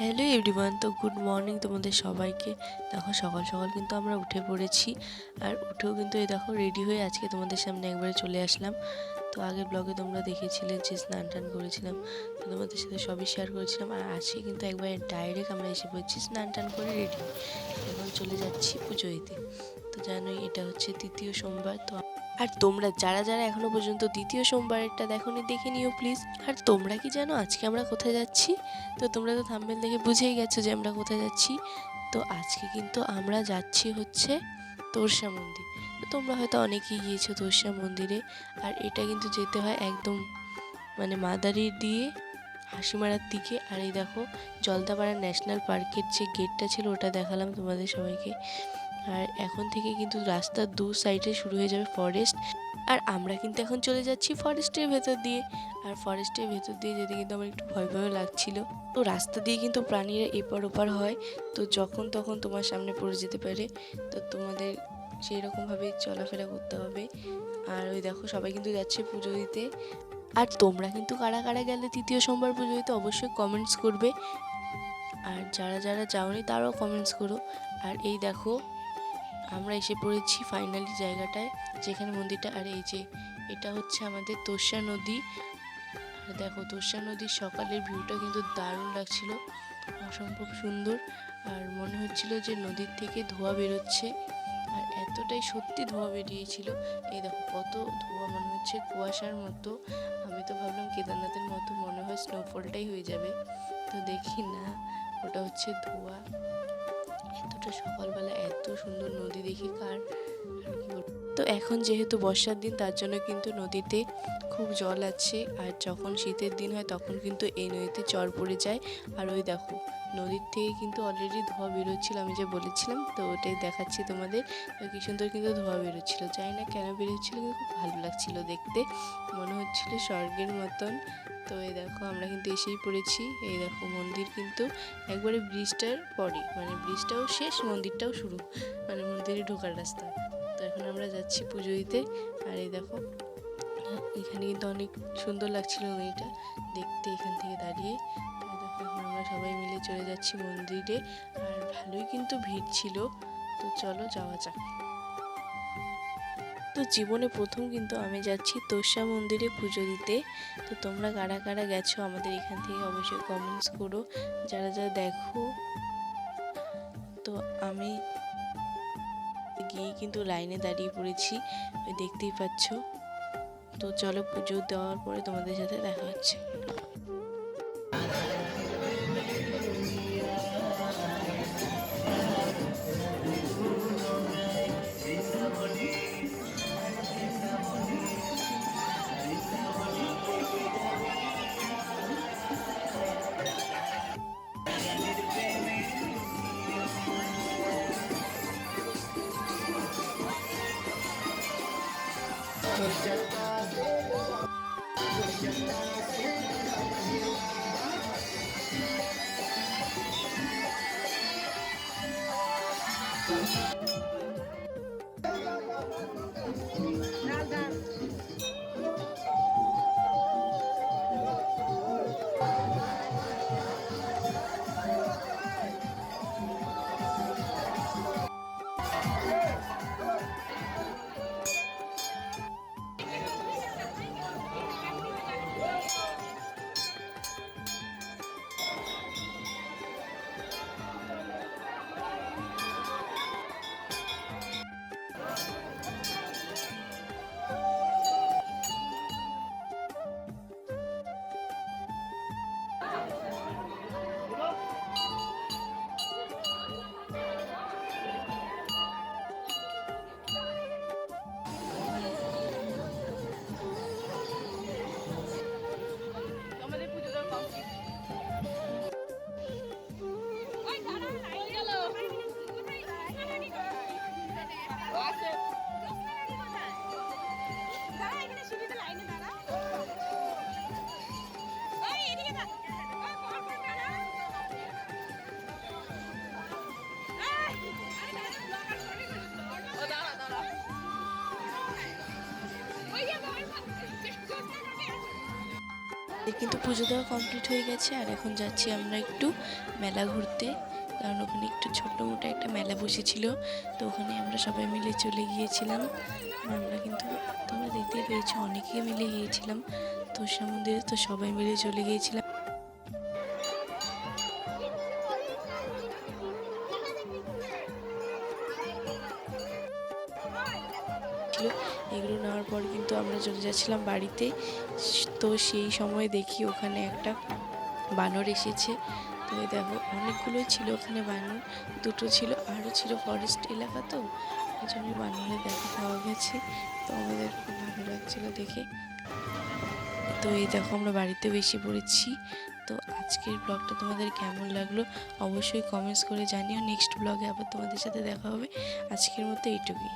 Hello everyone তো good morning তোমাদের সবাইকে। দেখো সকাল সকাল কিন্তু আমরা উঠে পড়েছি, আর উঠেও কিন্তু এই দেখো রেডি হয়ে আজকে তোমাদের সামনে একবারে চলে আসলাম। তো আগের ব্লগে তোমরা দেখেছিলে যে স্নান টান করেছিলাম, তো তোমাদের সাথে সবই শেয়ার করেছিলাম, আর আজকে কিন্তু একবারে ডাইরেক্ট আমরা এসে পড়েছি স্নান টান করে রেডি এখন চলে যাচ্ছি পুজো দিতে। তো জানোই এটা হচ্ছে তৃতীয় সোমবার, তো আর তোমরা যারা যারা এখনও পর্যন্ত দ্বিতীয় সোমবারেরটা দেখোনি, দেখে নিও প্লিজ আর তোমরা কি জানো আজকে আমরা কোথায় যাচ্ছি? তো তোমরা তো থাম্বেল দেখে বুঝেই গেছো যে আমরা কোথায় যাচ্ছি। তো আজকে কিন্তু আমরা যাচ্ছি হচ্ছে তোরসা মন্দির। তো তোমরা হয়তো অনেকেই গিয়েছো তোরসা মন্দিরে, আর এটা কিন্তু যেতে হয় একদম মানে মাদারির দিয়ে হাসিমারার দিকে। আর এই দেখো জলদাপাড়া ন্যাশনাল পার্কের যে গেটটা ছিল ওটা দেখালাম তোমাদের সবাইকে। আর এখন থেকে কিন্তু রাস্তার দু সাইডে শুরু হয়ে যাবে ফরেস্ট আর আমরা কিন্তু এখন চলে যাচ্ছি ফরেস্টের ভেতর দিয়ে। আর ফরেস্টের ভেতর দিয়ে যেতে কিন্তু আমার একটু ভয় ভয় লাগছিল। তো রাস্তা দিয়ে কিন্তু প্রাণীরা এপার ওপার হয়। তো যখন তখন তোমার সামনে পড়ে যেতে পারে। তো তোমাদের সেই রকমভাবে চলাফেরা করতে হবে। আর ওই দেখো সবাই কিন্তু যাচ্ছে পুজো দিতে। আর তোমরা কিন্তু কারা কারা গেলে তৃতীয় সোমবার পুজো দিতে অবশ্যই কমেন্টস করবে। আর যারা যারা যাওনি তারাও কমেন্টস করো। আর এই দেখো আমরা এসে পড়েছি ফাইনালি জায়গাটায়, যেখানে মন্দিরটা, আর এই যে, এটা হচ্ছে আমাদের তোষা নদী। দেখো, তোষা নদীর সকালের ভিউটা কিন্তু দারুণ লাগছিল, অসম্ভব সুন্দর। আর মনে হচ্ছিল যে নদীর থেকে ধোঁয়া বেরোচ্ছে, আর এতটাই সত্যি ধোঁয়া বেরিয়েছিল। এই দেখো, কত ধোঁয়া, মনে হচ্ছে কুয়াশার মতো। আমি তো ভাবলাম কেদারনাথের মতো, মনে হয় স্নোফলটাই হয়ে যাবে। তো দেখি না, ওটা হচ্ছে ধোঁয়া। এতটা সকালবেলা এত সুন্দর নদী দেখি, কার। তো এখন যেহেতু বর্ষার দিন, তার জন্য কিন্তু নদীতে খুব জল আছে আর যখন শীতের দিন হয়, তখন কিন্তু এই নদীতে চর পড়ে যায় আর ওই দেখো নদীর থেকে কিন্তু অলরেডি ধোঁয়া বেরোচ্ছিল, আমি যে বলেছিলাম, তো ওটাই দেখাচ্ছি তোমাদের কি সুন্দর কিন্তু ধোঁয়া বেরোচ্ছিল। জানি না কেন বেরোচ্ছিল, কিন্তু খুব ভালো লাগছিল দেখতে, মনে হচ্ছিল স্বর্গের মতন। তো এই দেখো, আমরা কিন্তু এসেই পড়েছি, এই দেখো মন্দির কিন্তু একবারে ব্রিজটার পরে মানে ব্রিজটাও শেষ, মন্দিরটাও শুরু মানে মন্দিরে ঢোকার রাস্তা। তো এখন আমরা যাচ্ছি পুজো দিতে, আর এই দেখো, এখানে কিন্তু অনেক সুন্দর লাগছিল মেয়েটা দেখতে এখান থেকে দাঁড়িয়ে। সবাই মিলে চলে যাচ্ছি মন্দিরে। আর ভালোই কিন্তু ভিড় ছিল। তো চলো যাওয়া যাক। তো জীবনে প্রথম কিন্তু আমি যাচ্ছি তোষা মন্দিরে পুজো দিতে। তো তোমরা কারা কারা গেছো আমাদের এখান থেকে অবশ্যই কমেন্টস করো। যারা যারা দেখো, তো আমি গিয়ে কিন্তু লাইনে দাঁড়িয়ে পড়েছি, দেখতেই পাচ্ছ। তো চলো পুজো দেওয়ার পরে তোমাদের সাথে দেখা হচ্ছে। Obrigado. কিন্তু পুজো দেওয়া কমপ্লিট হয়ে গেছে, আর এখন যাচ্ছি আমরা একটু মেলা ঘুরতে। কারণ ওখানে একটু ছোট্ট মোটো একটা মেলা বসেছিল, তো ওখানে আমরা সবাই মিলে চলে গিয়েছিলাম। আমরা কিন্তু তোমরা দেখতেই পেয়েছ, অনেকে মিলে গিয়েছিলাম। তো সমুদ্রে তো সবাই মিলে চলে গিয়েছিলাম। ছিল এগুলো নেওয়ার পর কিন্তু আমরা চলে যাচ্ছিলাম বাড়িতে। তো সেই সময় দেখি ওখানে একটা বানর এসেছে। তো দেখো অনেকগুলোই ছিল ওখানে বানর। দুটো ছিল, আরও ছিল ফরেস্ট এলাকা তো। ওই জন্য বানরের দেখা পাওয়া গেছে। তো আমাদের খুব ভালো লাগছিল দেখে। তো এই দেখো, আমরা বাড়িতে বেশি পড়েছি। তো আজকের ব্লগটা তোমাদের কেমন লাগল অবশ্যই কমেন্টস করে জানিও। নেক্সট ব্লগে আবার তোমাদের সাথে দেখা হবে। আজকের মতো এইটুকুই।